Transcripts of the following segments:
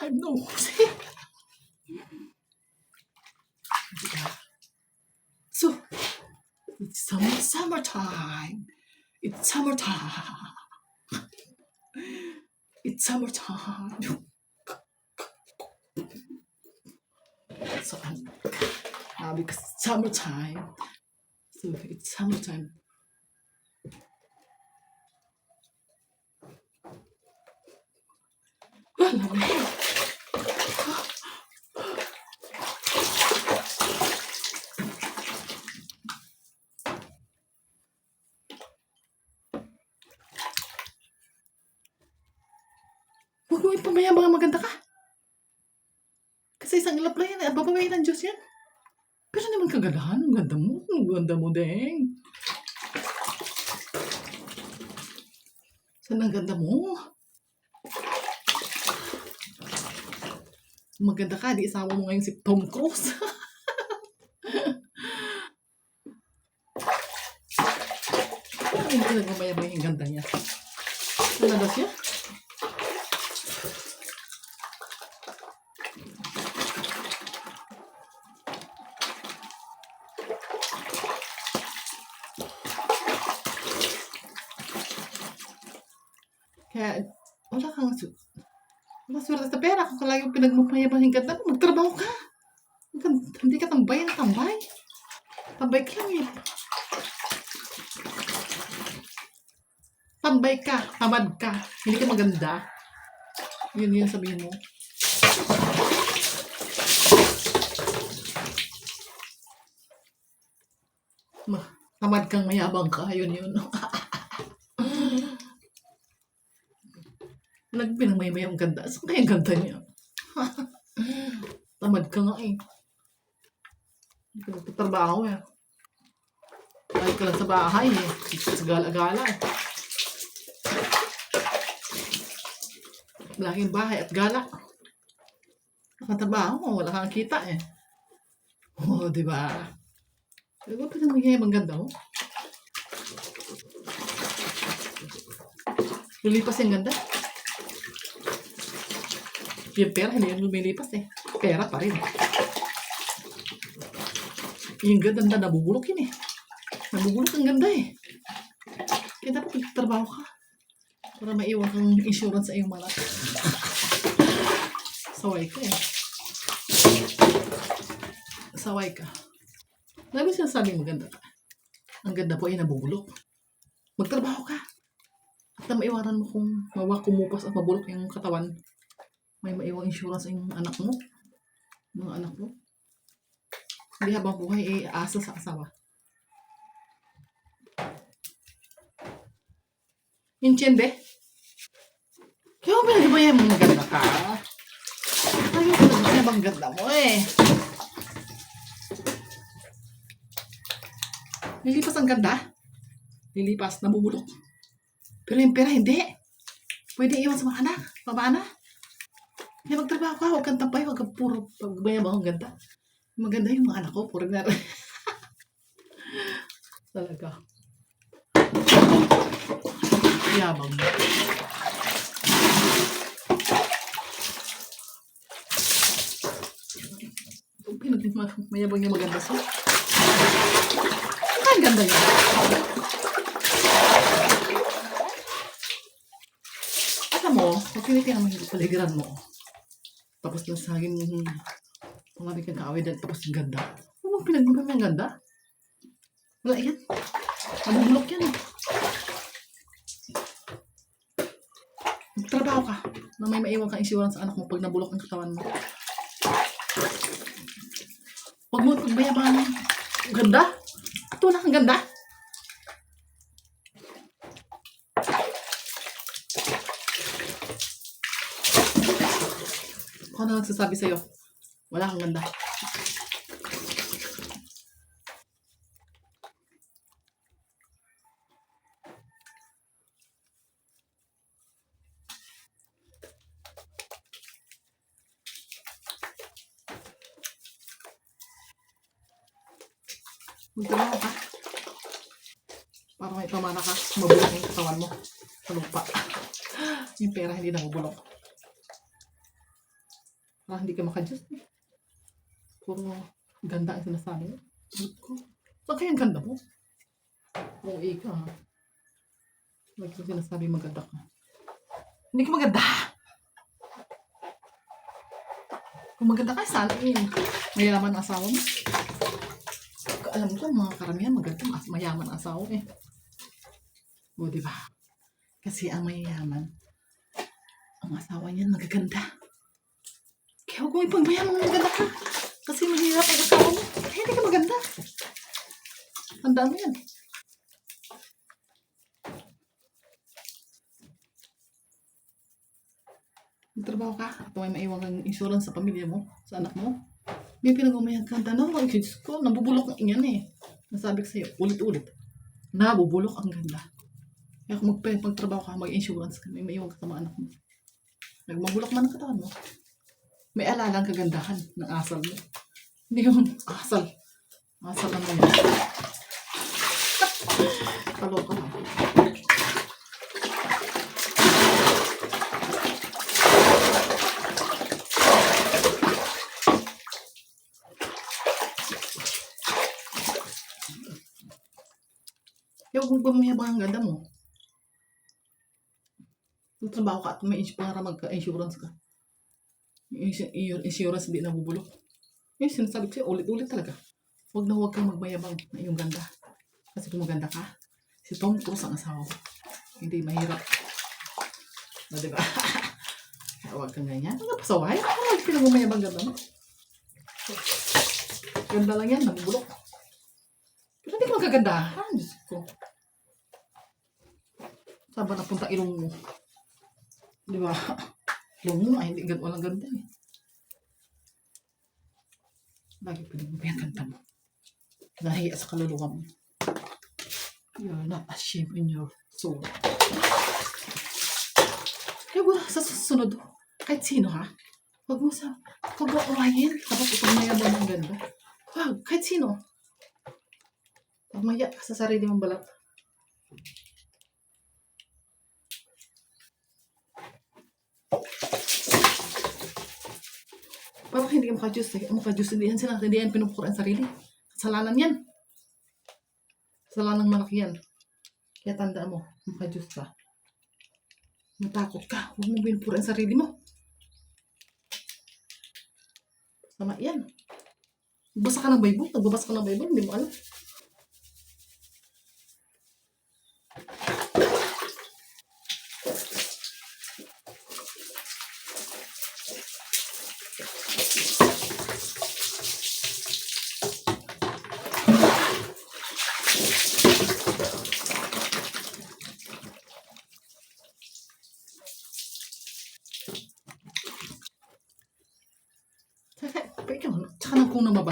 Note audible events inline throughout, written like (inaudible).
I'm nosy. So, it's summer, summertime. It's summertime. It's summertime. So, uh, because summertime. So, it's summertime. Huwag mo ipamayabang maganda ka. Kasi isang ilap lang yan. eh. Bababayin ng Diyos yan. Pero naman kagandahan. Ang ganda mo. Ang ganda mo, Deng. Saan ang ganda mo? Maganda ka. Di isama mo ngayon si Tom Cruise. Hindi ko nagmamayabang yung ganda niya. Ano na siya? Kaya, wala kang su... Wala swerte sa pera. Kung lagi yung ganda mo, magtrabaho ka. Hindi ka tambay na tambay. Tambay ka lang eh. Tambay ka. Tamad ka. Hindi ka maganda. Yun yun sabihin mo. Ma, tamad kang mayabang ka. Yun yun. (laughs) Nagpinamay ang ganda. Saan kaya ganda niya? Tamad ka nga eh. Hindi ka nagtatrabaho eh. Kahit ka lang sa bahay eh. Sa gala-gala eh. Laking bahay at gala. Nakatrabaho, wala kang kita eh. Oo, oh, di ba? Di ba pinamigay ang ganda mo? Lulipas yung ganda. Yung pera, hindi yan lumilipas eh. Pera pa rin. Yung ganda, nabubulok yun eh. Nabubulok ang ganda eh. Kaya dapat magtrabaho ka. Para maiwan kang insurance sa iyong malak. Saway ka eh. Saway ka. Lagi sinasabi maganda ka. Ang ganda po ay nabubulok. Magtrabaho ka. At na maiwanan mo kung mawa kumupas at mabulok yung katawan. May maiwang insurance yung anak mo. Mga anak mo. Hindi habang buhay ay asa sa asawa. Tiyende. Kaya mo pinagabayan mo maganda ka. Ayaw ko na bang ganda mo eh. Lilipas ang ganda. Lilipas, nabubulok. Pero yung pera, hindi. Pwede iwan sa mga anak, pamana. Kaya magtrabaho ka, huwag kang tampay, huwag puro pagbayabang ang ganda. Maganda yung mga anak ko, puro na (laughs) Talaga. Yabang. Mayabang yung maganda siya. Ang ganda yun. Alam mo, pag tinitingnan mo yung paligiran mo, tapos na sa akin, pumari ka kaaway dahil tapos yung ganda. Ano bang pinagmamay mo yung ganda? Wala yan. Nabubulok yan eh. Magtrabaho ka na may maiwan kang insurance sa anak mo pag nabulok ang katawan mo. Huwag mo pagbayabangan. Ang ganda. Ito na ang ganda. Ako na nagsasabi sa'yo. Wala kang ganda. Magtrabaho ka. Para may pamana ka, mabulok yung katawan mo sa lupa. Yung pera hindi na mabulok. Parang hindi ka makadjust eh. Puro ganda ang sinasabi mo. Saan kaya ang ganda mo? Oo, ika ha. Lagi ko sinasabi maganda ka. Hindi ka maganda. Kung maganda ka, sana yun. Mayaman ang asawa mo. Alam ko, mga karamihan maganda, mas mayaman ang asawa eh. O, di ba? Kasi ang mayayaman, ang asawa niyan magaganda. Mo ipagmayaman ng maganda ka. Kasi mahirap ang asawa mo. Kaya hindi ka maganda. Tandaan mo yan. Magtrabaho ka at may maiwan kang insurance sa pamilya mo, sa anak mo. May pinag-umayan ka. Tanaw, ang kids ko, nabubulok ng inyan eh. Nasabi ko sa'yo, ulit-ulit. Nabubulok ang ganda. Kaya kung magpa- magtrabaho ka, mag-insurance ka, may maiwan ka sa mga anak mo. Nagmabulok man ang katawan mo. May alalang kagandahan ng asal mo. Hindi yung asal. Asal lang yan. (laughs) Kaloka ka. Yung kung pumayabang ang ganda mo, trabaho ka at may para magka-insurance ka. Yung insu- yung insurance hindi nabubulok. Yung sinasabi ko sa'yo, ulit-ulit talaga. Huwag na huwag kang magmayabang na iyong ganda. Kasi kung maganda ka, si Tom Cruise ang asawa ko. Hindi mahirap. O, diba? Kaya (laughs) huwag kang ganyan. Ano pa sa why? Ano huwag pinagmamayabang ganda mo? Ganda lang yan, nabubulok. Pero hindi ka magkagandahan. Diyos ko. Saan ba napunta ilong mo? Di ba? (laughs) Ilong mo ay hindi gan walang ganda eh. Lagi pinagbabayan ganda mo. Nahiya sa kaluluwa mo. You're not ashamed in your soul. Kaya wala sa susunod, kahit sino ha, huwag mo sa, huwag mo umayin, tapos ipagmayaman ng ganda. Huwag, kahit sino. Pagmaya ka sa sarili mong balat. Parang hindi ka makajus eh. Makajus, hindi yan sila. Hindi yan pinupukura ang sarili. Kasalanan yan. Kasalanan malaki yan. Kaya tandaan mo, makajus ka. Matakot ka. Huwag mo pinupura ang sarili mo. Tama yan. Basa ka ng Bible. Nagbabasa ka ng Bible. Hindi mo alam.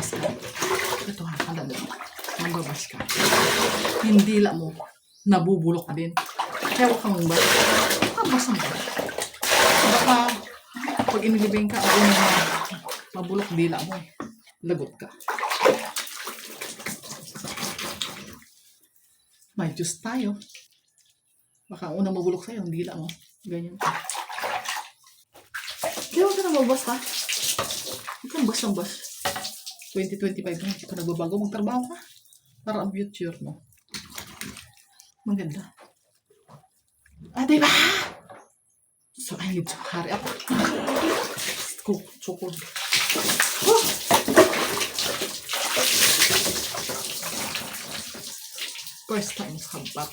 Ka, ito ha, alam mo, namabas ka, hindi la mo, nabubulok din. Kaya huwag kang mabas. Mabas ang ba? Baka, pag inilibing ka, ako na mabulok dila mo, lagot ka. May juice tayo. Baka ang unang mabulok sa'yo, ang dila mo. Ganyan. Kaya huwag ka na mabas ha. Huwag kang bas ng bas. 2025 na, hindi ka nagbabago. Magtrabaho ka. Para ang future mo. Maganda. Ah, diba? So, I need to hurry up. Oh! First time sa habat.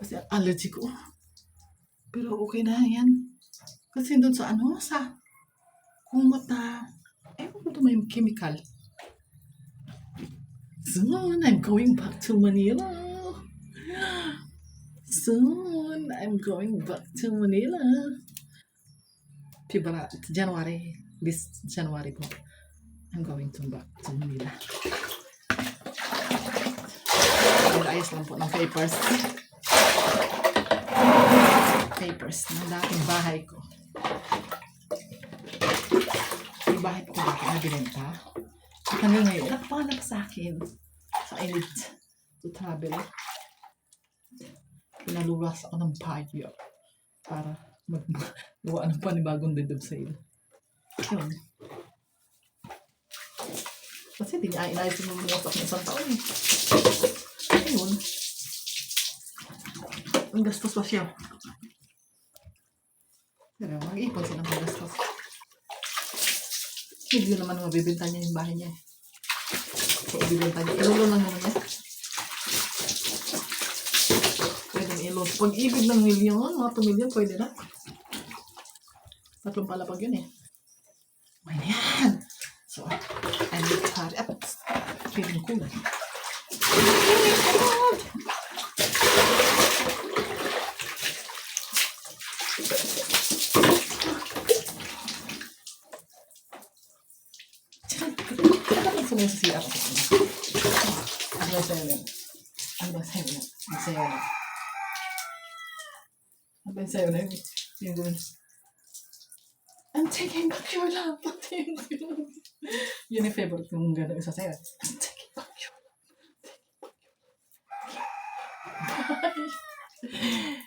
Kasi allergy ko. Pero okay na yan. Kasi doon sa ano, sa kumot na, ewan ko ito may chemical. Soon, I'm going back to Manila. Soon, I'm going back to Manila. February, January, this January po. I'm going to back to Manila. Ayos lang po ng papers. Papers ng dating bahay ko. Yung bahay ko dati na binenta. At hanggang ngayon, nakapanganak sa akin. So I need to travel. Pinaluwas ako ng bagyo para mag gawa ng panibagong dead of sale. Yun. Kasi hindi niya inayos yung bumusak ng isang taon eh. Ayun. Ang gastos pa siya. Pero mag-ipon silang paggastos. Hindi naman mabibenta niya yung bahay niya. eh. So, ibibenta niya. Ilulo lang naman niya. Pwede na ilo. Pag ibig ng milyon, mga 2 milyon, pwede na. Tatlong palapag yun eh. Na yan. So, to hurry up. Feeling cool. Dapat sa mga CR. Ano ba sa'yo yun? Ano ba sa'yo yun? Ano sa'yo yun? Ano ba sa'yo yun? Yung gawin. I'm taking back your love. Taking back your love. Yun yung favorite kong gano'n isa sa'yo. I'm taking back your love. Bye.